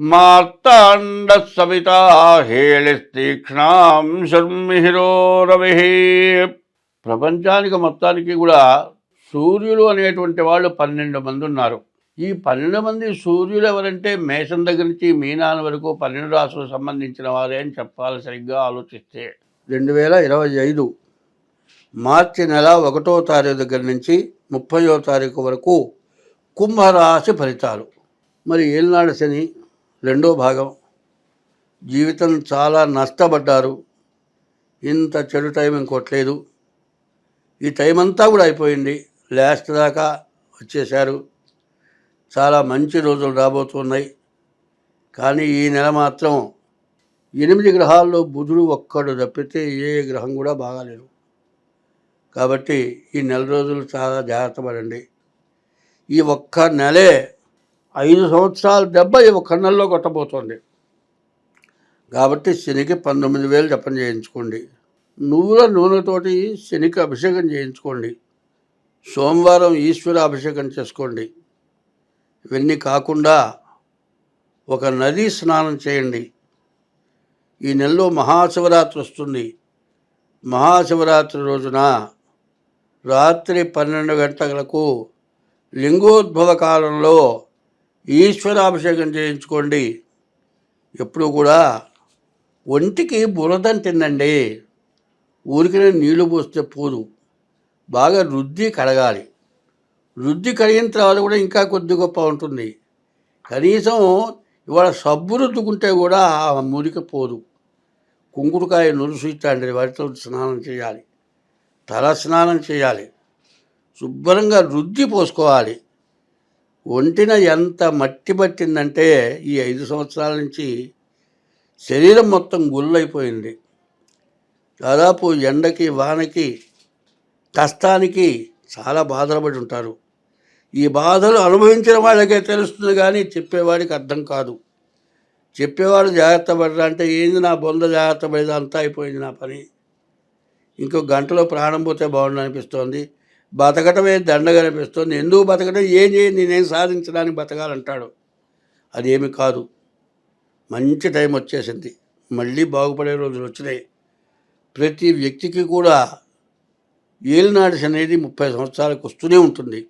మార్తాండ సవితా హేళిస్తీక్ష్ణాం శర్మిహిరో రవి ప్రపంచానికి మొత్తానికి కూడా సూర్యులు అనేటువంటి వాళ్ళు పన్నెండు మంది ఉన్నారు. ఈ పన్నెండు మంది సూర్యులు ఎవరంటే మేషం దగ్గర నుంచి మీనాన్ వరకు పన్నెండు రాసులకు సంబంధించిన వారే అని చెప్పాలి సరిగ్గా ఆలోచిస్తే. రెండు వేల ఇరవై ఐదు మార్చి నెల ఒకటో తారీఖు దగ్గర నుంచి ముప్పయో తారీఖు వరకు కుంభరాశి ఫలితాలు. మరి ఏళ్ళనాడు శని రెండో భాగం. జీవితం చాలా నష్టపడ్డారు. ఇంత చెడు టైం ఇంకోట్లేదు. ఈ టైం అంతా కూడా అయిపోయింది. లాస్ట్ దాకా వచ్చేశారు. చాలా మంచి రోజులు రాబోతున్నాయి. కానీ ఈ నెల మాత్రం ఎనిమిది గ్రహాల్లో బుధుడు ఒక్కడు తప్పితే ఏ గ్రహం కూడా బాగాలేదు. కాబట్టి ఈ నెల రోజులు చాలా జాగ్రత్త పడండి. ఈ ఒక్క నెలే ఐదు సంవత్సరాల దెబ్బ ఇవి కన్నుల్లో నెలలో కొట్టబోతోంది. కాబట్టి శనికి పంతొమ్మిది వేలు జపం చేయించుకోండి. నువ్వుల నూనెతోటి శనికి అభిషేకం చేయించుకోండి. సోమవారం ఈశ్వర అభిషేకం చేసుకోండి. ఇవన్నీ కాకుండా ఒక నదీ స్నానం చేయండి. ఈ నెలలో మహాశివరాత్రి వస్తుంది. మహాశివరాత్రి రోజున రాత్రి పన్నెండు గంటలకు లింగోద్భవ కాలంలో ఈశ్వరాభిషేకం చేయించుకోండి. ఎప్పుడు కూడా ఒంటికి బురదంటిందండి ఊరికి నీళ్ళు పోస్తే పోదు. బాగా రుద్ది కడగాలి. రుద్ది కడిగిన తర్వాత కూడా ఇంకా కొద్ది గొప్ప ఉంటుంది. కనీసం ఇవాళ సబ్బు రుద్దుకుంటే కూడా ఆ మురికి పోదు. కుంకుడుకాయ నురుసు ఇట్లాంటి వాటితో స్నానం చేయాలి. తల స్నానం చేయాలి. శుభ్రంగా రుద్ది పోసుకోవాలి. ఒంటిన ఎంత మట్టి పట్టిందంటే ఈ ఐదు సంవత్సరాల నుంచి శరీరం మొత్తం గుళ్ళైపోయింది దాదాపు ఎండకి వానకి కష్టానికి చాలా బాధపడి ఉంటారు. ఈ బాధలు అనుభవించిన వాళ్ళకే తెలుస్తుంది కానీ చెప్పేవాడికి అర్థం కాదు. చెప్పేవాడు జాగ్రత్త పడరా అంటే ఏంది నా బొంద జాగ్రత్త పడేది? అంతా అయిపోయింది నా పని. ఇంకో గంటలో ప్రాణం పోతే బాగుండు అనిపిస్తోంది. బతకటమే దండగా అనిపిస్తుంది ఎందుకు బతకడం ఏం చేయండి నేనేం సాధించడానికి బతకాలంటాడు. అదేమి కాదు. మంచి టైం వచ్చేసింది. మళ్ళీ బాగుపడే రోజులు వచ్చినాయి. ప్రతి వ్యక్తికి కూడా ఏలినాడిస్ అనేది ముప్పై సంవత్సరాలకు వస్తూనే ఉంటుంది.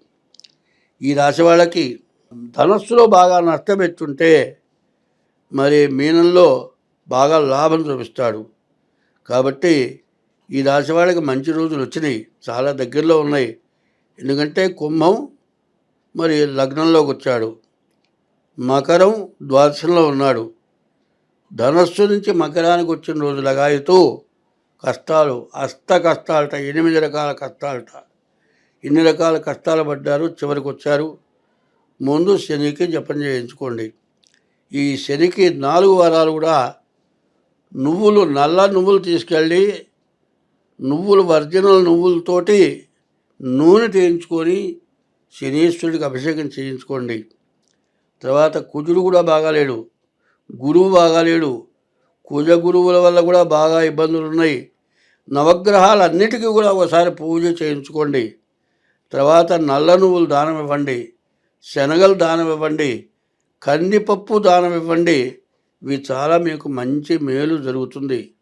ఈ రాశి వాళ్ళకి ధనస్సులో బాగా నష్టం ఎత్తుంటే మరి మీనంలో బాగా లాభం చూపిస్తాడు. కాబట్టి ఈ రాశి వాళ్ళకి మంచి రోజులు వచ్చినాయి. చాలా దగ్గరలో ఉన్నాయి. ఎందుకంటే కుంభం మరి లగ్నంలోకి వచ్చాడు. మకరం ద్వాదశంలో ఉన్నాడు. ధనస్సు నుంచి మకరానికి వచ్చిన రోజు లగాయుతూ కష్టాలు అష్ట కష్టాలట ఎనిమిది రకాల కష్టాలట. ఇన్ని రకాల కష్టాలు పడ్డారు చివరికి వచ్చారు. ముందు శనికి జపం చేయించుకోండి. ఈ శనికి నాలుగు వారాలు కూడా నువ్వులు నల్ల నువ్వులు తీసుకెళ్ళి నువ్వులు ఒరిజినల్ నువ్వులతోటి నూనె తీయించుకొని శనీశ్వరుడికి అభిషేకం చేయించుకోండి. తర్వాత కుజుడు కూడా బాగాలేడు గురువు బాగాలేడు కుజ గురువుల వల్ల కూడా బాగా ఇబ్బందులు ఉన్నాయి. నవగ్రహాలన్నిటికీ కూడా ఒకసారి పూజ చేయించుకోండి. తర్వాత నల్ల నువ్వులు దానం ఇవ్వండి. శనగలు దానం ఇవ్వండి. కందిపప్పు దానం ఇవ్వండి. ఇవి చాలా మీకు మంచి మేలు జరుగుతుంది.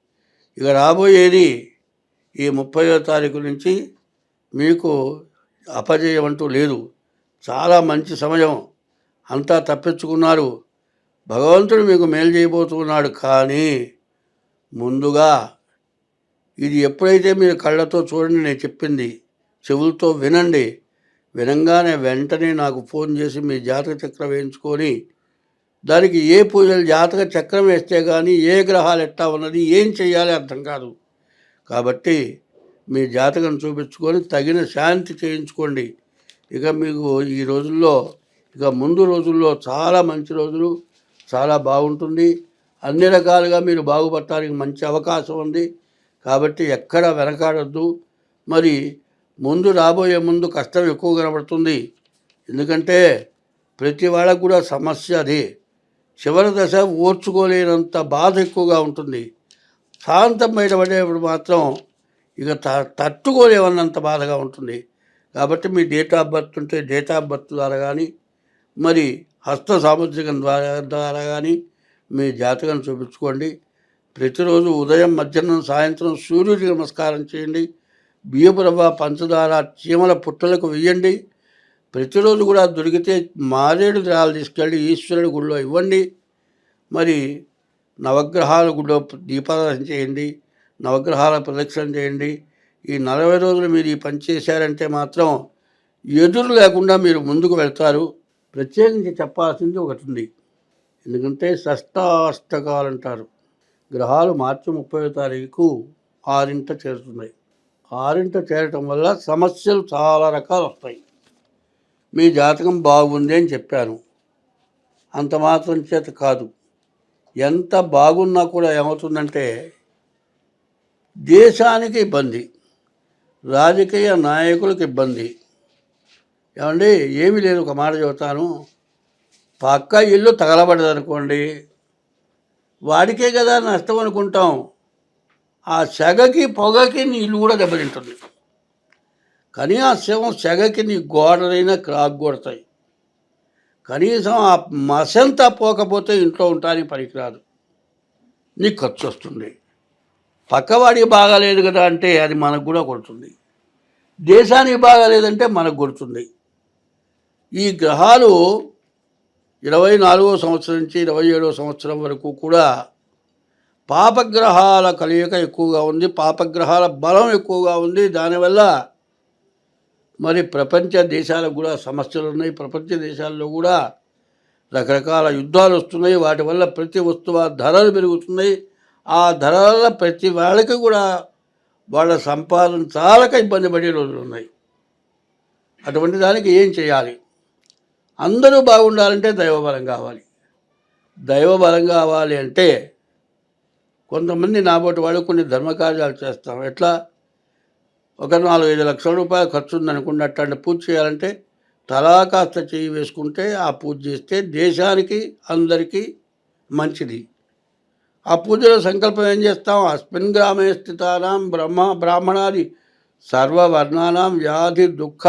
ఇక రాబోయేది ఈ ముప్పయో తారీఖు నుంచి మీకు అపజయం అంటూ లేదు. చాలా మంచి సమయం. అంతా తప్పించుకున్నారు. భగవంతుడు మీకు మేలు చేయబోతున్నాడు కానీ ముందుగా ఇది ఎప్పుడైతే మీరు కళ్ళతో చూడండి నేను చెప్పింది చెవులతో వినండి. వినంగానే వెంటనే నాకు ఫోన్ చేసి మీ జాతక చక్రం వేయించుకొని దానికి ఏ పూజలు జాతక చక్రం వేస్తే కానీ ఏ గ్రహాలు ఎట్టా ఉన్నది ఏం చేయాలి అర్థం కాదు. కాబట్టి మీ జాతకం చూపించుకొని తగిన శాంతి చేయించుకోండి. ఇక మీకు ఈ రోజుల్లో ఇక ముందు రోజుల్లో చాలా మంచి రోజులు చాలా బాగుంటుంది. అన్ని రకాలుగా మీరు బాగుపడటానికి మంచి అవకాశం ఉంది. కాబట్టి ఎక్కడ వెనకాడద్దు. మరి ముందు రాబోయే ముందు కష్టం ఎక్కువ కనబడుతుంది. ఎందుకంటే ప్రతి వాళ్ళకు కూడా సమస్య అది. చివరి దశ ఓర్చుకోలేనంత బాధ ఎక్కువగా ఉంటుంది. శాంతం బయటపడేప్పుడు మాత్రం ఇక త తట్టుకోలేవన్నంత బాధగా ఉంటుంది. కాబట్టి మీ డేట్ ఆఫ్ బర్త్ ఉంటే డేట్ ఆఫ్ బర్త్ ద్వారా కానీ మరి హస్త సాముద్రికం ద్వారా ద్వారా కానీ మీ జాతకం చూపించుకోండి. ప్రతిరోజు ఉదయం మధ్యాహ్నం సాయంత్రం సూర్యుడికి నమస్కారం చేయండి. బియ్యపురవ పంచదార చీమల పుట్టలకు వెయ్యండి ప్రతిరోజు కూడా దొరికితే మారేడు ద్రాలు తీసుకెళ్ళి ఈశ్వరుడి గుడిలో ఇవ్వండి. మరి నవగ్రహాల గుడిలో దీపారాధన చేయండి నవగ్రహాల ప్రదక్షిణ చేయండి. ఈ నలభై రోజులు మీరు ఈ పని చేశారంటే మాత్రం ఎదురు లేకుండా మీరు ముందుకు వెళ్తారు. ప్రత్యేకించి చెప్పాల్సింది ఒకటి ఉంది. ఎందుకంటే షష్టాష్టకాలు అంటారు. గ్రహాలు మార్చి ముప్పై తారీఖు ఆరింట చేరుతున్నాయి. ఆరింట చేరటం వల్ల సమస్యలు చాలా రకాలు వస్తాయి. మీ జాతకం బాగుంది అని చెప్పాను. అంత మాత్రం చేత కాదు. ఎంత బాగున్నా కూడా ఏమవుతుందంటే దేశానికి ఇబ్బంది రాజకీయ నాయకులకు ఇబ్బంది. ఏమండి? ఏమీ లేదు ఒక మాట చెబుతాను. పక్క ఇల్లు తగలబడదనుకోండి వాడికే కదా నష్టం అనుకుంటాం. ఆ సెగకి పొగకి నీ ఇల్లు కూడా దెబ్బతింటుంది. కనీసం సెగకి నీ గోడలైనా క్రాక్ కొడతాయి. కనీసం ఆ మసంతా పోకపోతే ఇంట్లో ఉంటానికి పనికిరాదు. నీకు ఖర్చు వస్తుంది. పక్కవాడికి బాగాలేదు కదా అంటే అది మనకు కూడా కొడుతుంది. దేశానికి బాగాలేదంటే మనకు కొడుతుంది. ఈ గ్రహాలు ఇరవై నాలుగో సంవత్సరం నుంచి ఇరవై ఏడో సంవత్సరం వరకు కూడా పాపగ్రహాల కలయిక ఎక్కువగా ఉంది. పాపగ్రహాల బలం ఎక్కువగా ఉంది. దానివల్ల మరి ప్రపంచ దేశాలకు కూడా సమస్యలు ఉన్నాయి. ప్రపంచ దేశాల్లో కూడా రకరకాల యుద్ధాలు వస్తున్నాయి. వాటి వల్ల ప్రతి వస్తువు ధరలు పెరుగుతున్నాయి. ఆ ధరల ప్రతి వాళ్ళకి కూడా వాళ్ళ సంపాదన చాలక ఇబ్బంది పడే రోజులు ఉన్నాయి. అటువంటి దానికి ఏం చేయాలి? అందరూ బాగుండాలంటే దైవబలం కావాలి. దైవబలం కావాలి అంటే కొంతమంది నాబోటి వాళ్ళు కొన్ని ధర్మకార్యాలు చేస్తాం ఎట్లా? ఒక నాలుగు ఐదు లక్షల రూపాయలు ఖర్చు ఉందనుకున్న అట్లాంటి పూజ చేయాలంటే తలా కాస్త చేయి వేసుకుంటే ఆ పూజ చేస్తే దేశానికి అందరికీ మంచిది. ఆ పూజలో సంకల్పం ఏం చేస్తాం? అస్మిన్ గ్రామే స్థితానాం బ్రహ్మ బ్రాహ్మణాది సర్వవర్ణానాం వ్యాధి దుఃఖ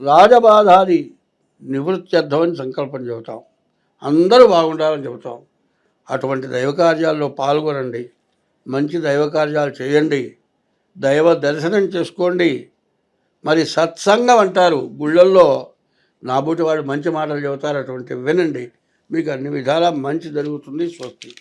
రాజబాధాది నివృత్త్యర్థమని సంకల్పం చెబుతాం. అందరూ బాగుండాలని చెబుతాం. అటువంటి దైవ కార్యాల్లో పాల్గొనండి. మంచి దైవ కార్యాలు చేయండి. దైవ దర్శనం చేసుకోండి. మరి సత్సంగం అంటారు గుళ్ళల్లో. నాబూటి వాడు మంచి మాటలు చెబుతారు అటువంటి వినండి. మీకు అన్ని విధాలా మంచి జరుగుతుంది స్వస్తి.